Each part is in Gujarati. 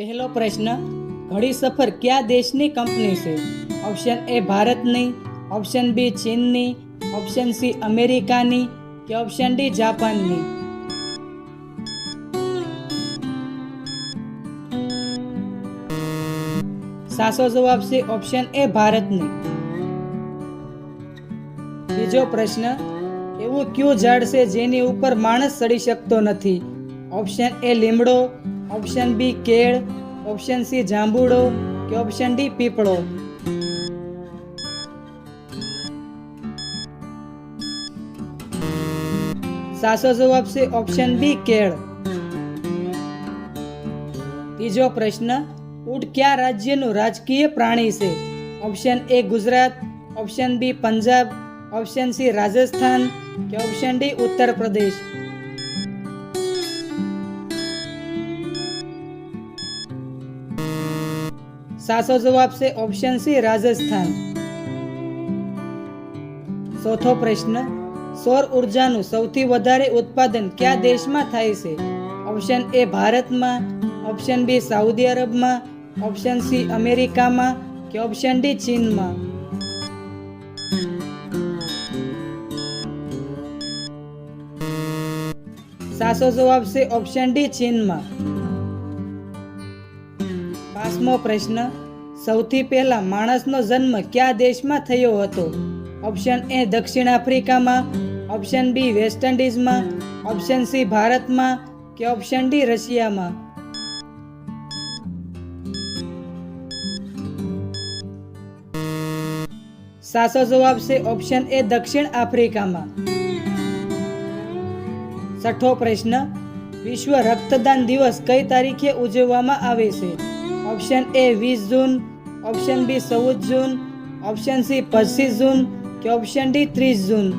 પહેલો પ્રશ્ન, ઘડી સફર કયા દેશની કંપની છે? ઓપ્શન એ ભારતની. ઓપ્શન બી ચીનની. ઓપ્શન સી અમેરિકાની. કે ઓપ્શન ડી જાપાનની? સાચો જવાબ છે ઓપ્શન એ ભારતની. બીજો પ્રશ્ન, એવું કયું ઝાડ છે જેની ઉપર માણસ ચડી શકતો નથી? ઓપ્શન એ લીમડો. ઓપ્શન બી કેળ. ઓપ્શન સી જાંબુડો. કે ઓપ્શન ડી પીપળો. સાચો જવાબ છે ઓપ્શન બી કેળ. ત્રીજો પ્રશ્ન, ઊંટ કયા રાજ્યનું રાજકીય પ્રાણી છે? Option A Gujarat. Option B Punjab. Option C Rajasthan. કે ઓપ્શન ડી ઉત્તર પ્રદેશ. સાચો જવાબ છે ઓપ્શન સી, રાજસ્થાન. ચોથો પ્રશ્ન, સૌર ઉર્જાનું સૌથી વધારે ઉત્પાદન કયા દેશમાં થાય છે? ઓપ્શન એ ભારતમાં ઓપ્શન બી સાઉદી અરબમાં ઓપ્શન સી અમેરિકામાં કે ઓપ્શન ડી ચીનમાં? સાચો જવાબ છે ઓપ્શન ડી ચીનમાં. પાંચમો પ્રશ્ન, સૌથી પહેલા માણસનો જન્મ કયા દેશમાં થયો હતો? ઓપ્શન એ દક્ષિણ આફ્રિકામાં ઓપ્શન બી વેસ્ટ ઇન્ડિઝમાં ઓપ્શન સી ભારતમાં કે ઓપ્શન ડી રશિયામાં? સાચો જવાબ છે ઓપ્શન એ દક્ષિણ આફ્રિકામાં. છઠ્ઠો પ્રશ્ન, વિશ્વ રક્તદાન દિવસ કઈ તારીખે ઉજવવામાં આવે છે? ઓપ્શન એ વીસ જૂન. ઓપ્શન બી ચૌદ જૂન. ઓપ્શન સી પચીસ જૂન કે ઓપ્શન ડી ત્રીસ જૂન.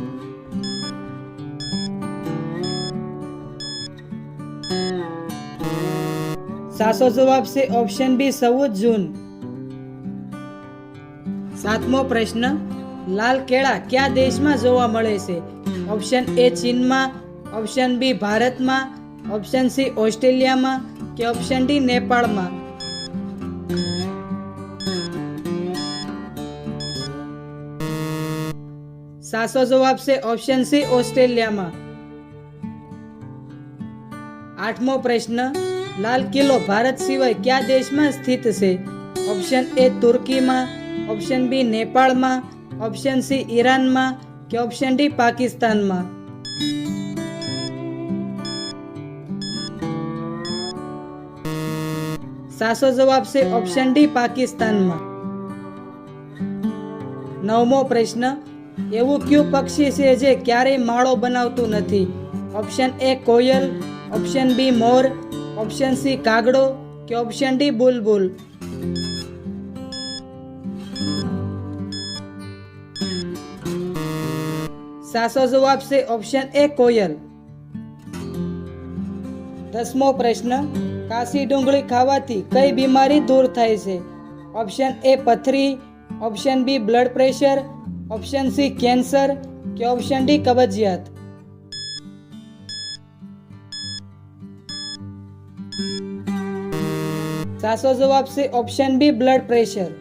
સાચો જવાબ છે ઓપ્શન બી ચૌદ જૂન. સાતમો પ્રશ્ન, લાલ કેળા કયા દેશમાં જોવા મળે છે? ઓપ્શન એ ચીનમાં. ઓપ્શન બી ભારતમાં. ઓપ્શન સી ઓસ્ટ્રેલિયામાં. કે ઓપ્શન ડી નેપાળમાં. સાચો જવાબ છે ઓપ્શન સી, ઓસ્ટ્રેલિયામાં. આઠમો પ્રશ્ન, લાલ કિલ્લો ભારત સિવાય કયા દેશમાં સ્થિત છે? ઓપ્શન એ તુર્કીમાં ઓપ્શન બી નેપાળમાં ઓપ્શન સી ઈરાનમાં કે ઓપ્શન ડી પાકિસ્તાનમાં? સાચો જવાબ છે ઓપ્શન ડી પાકિસ્તાનમાં. નવમો પ્રશ્ન એવું કયું પક્ષી છે જે ક્યારેય માળો બનાવતું નથી? ઓપ્શન એ કોયલ ઓપ્શન બી મોર ઓપ્શન સી કાગડો કે ઓપ્શન ડી બુલબુલ? સાચો જવાબ છે ઓપ્શન એ કોયલ. દસમો પ્રશ્ન, કાશી ડુંગળી ખાવાથી કઈ બીમારી દૂર થાય છે? ઓપ્શન એ પથરી option B blood pressure option C cancer કે ઓપ્શન ડી કબજિયાત સાચો જવાબ છે ઓપ્શન બી બ્લડ પ્રેશર